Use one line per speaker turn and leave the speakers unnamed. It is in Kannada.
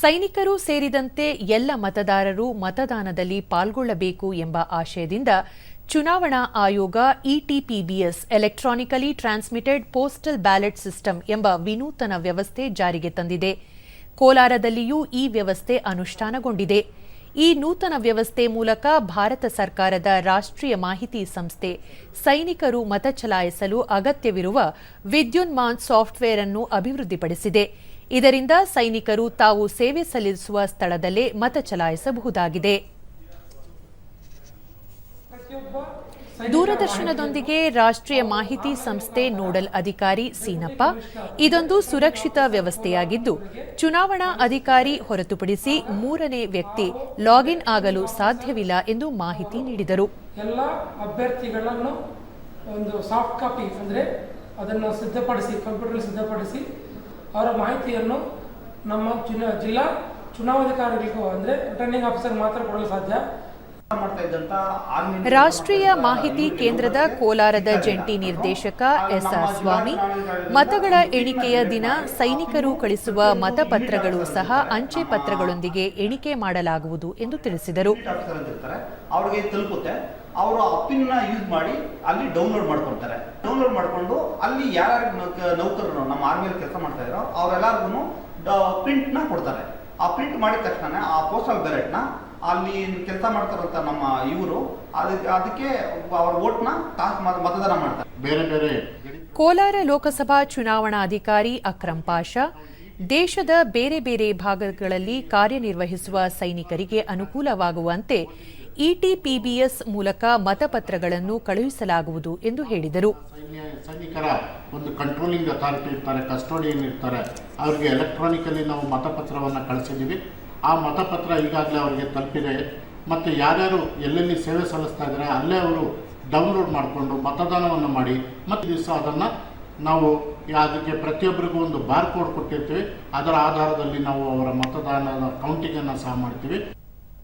ಸೈನಿಕರು ಸೇರಿದಂತೆ ಎಲ್ಲ ಮತದಾರರು ಮತದಾನದಲ್ಲಿ ಪಾಲ್ಗೊಳ್ಳಬೇಕು ಎಂಬ ಆಶಯದಿಂದ ಚುನಾವಣಾ ಆಯೋಗ ETPBS electronically transmitted postal ballot system ಎಂಬ ವಿನೂತನ ವ್ಯವಸ್ಥೆ ಜಾರಿಗೆ ತಂದಿದೆ. ಕೋಲಾರದಲ್ಲಿಯೂ ಈ ವ್ಯವಸ್ಥೆ ಅನುಷ್ಠಾನಗೊಂಡಿದೆ. ಈ ನೂತನ ವ್ಯವಸ್ಥೆ ಮೂಲಕ ಭಾರತ ಸರ್ಕಾರದ ರಾಷ್ಟ್ರೀಯ ಮಾಹಿತಿ ಸಂಸ್ಥೆ ಸೈನಿಕರು ಮತ ಚಲಾಯಿಸಲು ಅಗತ್ಯವಿರುವ ವಿದ್ಯುನ್ಮಾನ್ ಸಾಫ್ಟ್ವೇರ್ ಅನ್ನು ಅಭಿವೃದ್ಧಿಪಡಿಸಿದೆ. ಇದರಿಂದ ಸೈನಿಕರು ತಾವು ಸೇವೆ ಸಲ್ಲಿಸುವ ಸ್ಥಳದಲ್ಲೇ ಮತ ಚಲಾಯಿಸಬಹುದಾಗಿದೆ. ದೂರದರ್ಶನದೊಂದಿಗೆ ರಾಷ್ಟ್ರೀಯ ಮಾಹಿತಿ ಸಂಸ್ಥೆ ನೋಡಲ್ ಅಧಿಕಾರಿ ಸೀನಪ್ಪ, ಇದೊಂದು ಸುರಕ್ಷಿತ ವ್ಯವಸ್ಥೆಯಾಗಿದ್ದು, ಚುನಾವಣಾ ಅಧಿಕಾರಿ ಹೊರತುಪಡಿಸಿ ಮೂರನೇ ವ್ಯಕ್ತಿ ಲಾಗಿನ್ ಆಗಲು ಸಾಧ್ಯವಿಲ್ಲ ಎಂದು ಮಾಹಿತಿ ನೀಡಿದರು.
ಎಲ್ಲ ಅಭ್ಯರ್ಥಿಗಳನ್ನು ಒಂದು ಸಾಫ್ಟ್ ಕಾಪಿ ಅಂದರೆ ಅದನ್ನು ಸಿದ್ಧಪಡಿಸಿ ಕಂಪ್ಯೂಟರ್ ಸಿದ್ಧಪಡಿಸಿ ಅವರ ಮಾಹಿತಿಯನ್ನು ನಮ್ಮ ಚುನಾ ಜಿಲ್ಲಾ ಚುನಾವಣಾಧಿಕಾರಿಗಳಿಗೂ ಅಂದ್ರೆ ರಿಟರ್ನಿಂಗ್ ಆಫೀಸರ್ ಮಾತ್ರ ಕೊಡಲು ಸಾಧ್ಯ.
ರಾಷ್ಟ್ರೀಯ ಮಾಹಿತಿ ಕೇಂದ್ರದ ಕೋಲಾರದ ಜಂಟಿ ನಿರ್ದೇಶಕ ಎಸ್ಆರ್ ಸ್ವಾಮಿ ಮತಗಳ ಎಣಿಕೆಯ ದಿನ ಸೈನಿಕರು ಕಳಿಸುವ ಮತಪತ್ರಗಳು ಸಹ ಅಂಚೆ ಪತ್ರಗಳೊಂದಿಗೆ ಎಣಿಕೆ ಮಾಡಲಾಗುವುದು ಎಂದು ತಿಳಿಸಿದರು.
ಅವರು ಅಪ್ಪಿನ ಯೂಸ್ ಮಾಡಿ ಅಲ್ಲಿ ಡೌನ್ಲೋಡ್ ಮಾಡ್ಕೊಳ್ತಾರೆ ಡೌನ್ಲೋಡ್ ಮಾಡ್ಕೊಂಡು ಅಲ್ಲಿ ಯಾರ್ಯಾರು ನೌಕ- ನೌಕರರು ನಮ್ಮ ಆರ್ಮಿಯಲ್ಲಿ ಕೆಲಸ ಮಾಡ್ತಾ ಇರೋ ಅವರೆಲ್ಲರಿಗೂ ಪ್ರಿಂಟ್ನ ಕೊಡ್ತಾರೆ. ಆ ಪ್ರಿಂಟ್ ಮಾಡಿದ ತಕ್ಷಣ ಆ ಪೋಸ್ಟಲ್ ಬ್ಯಾಲೆಟ್ನ ಅಲ್ಲಿ ಕೆಲಸ ಮಾಡ್ತಾರಂತ ನಮ್ಮ ಇವರು ಅದಕ್ಕೆ ಅದಕ್ಕೆ ಅವ್ರ ಓಟ್ನ ಕಾಸ್ ಮತದಾನ ಮಾಡ್ತಾರೆ.
ಬೇರೆ ಬೇರೆ
ಕೋಲಾರ ಲೋಕಸಭಾ ಚುನಾವಣಾಧಿಕಾರಿ ಅಕ್ರಂ ಪಾಷಾ ದೇಶದ ಬೇರೆ ಬೇರೆ ಭಾಗಗಳಲ್ಲಿ ಕಾರ್ಯನಿರ್ವಹಿಸುವ ಸೈನಿಕರಿಗೆ ಅನುಕೂಲವಾಗುವಂತೆ ಇಟಿಪಿಬಿಎಸ್ ಮೂಲಕ ಮತಪತ್ರಗಳನ್ನು ಕಳುಹಿಸಲಾಗುವುದು ಎಂದು ಹೇಳಿದರು.
ಸೈನಿಕರ ಒಂದು ಕಂಟ್ರೋಲಿಂಗ್ ಅಥಾರಿಟಿ ಇರ್ತಾರೆ ಕಸ್ಟೋಡಿಯನ್ ಇರ್ತಾರೆ, ಅವರಿಗೆ ಎಲೆಕ್ಟ್ರಾನಿಕಲಿ ನಾವು ಮತಪತ್ರವನ್ನು ಕಳಿಸಿದ್ದೀವಿ ಆ ಮತಪತ್ರ ಈಗಾಗಲೇ ಅವರಿಗೆ ತಲುಪಿದೆ. ಮತ್ತು ಯಾರ್ಯಾರು ಎಲ್ಲೆಲ್ಲಿ ಸೇವೆ ಸಲ್ಲಿಸ್ತಾ ಇದ್ದಾರೆ ಅಲ್ಲೇ ಅವರು ಡೌನ್ಲೋಡ್ ಮಾಡಿಕೊಂಡು ಮತದಾನವನ್ನು ಮಾಡಿ, ಮತ್ತು ದಿವಸ ಅದನ್ನು ನಾವು ಅದಕ್ಕೆ ಪ್ರತಿಯೊಬ್ಬರಿಗೂ ಒಂದು ಬಾರ್ ಕೋಡ್ ಕೊಟ್ಟಿರ್ತೀವಿ. ಅದರ ಆಧಾರದಲ್ಲಿ ನಾವು ಅವರ ಮತದಾನದ ಕೌಂಟಿಂಗನ್ನು ಸಹ ಮಾಡ್ತೀವಿ.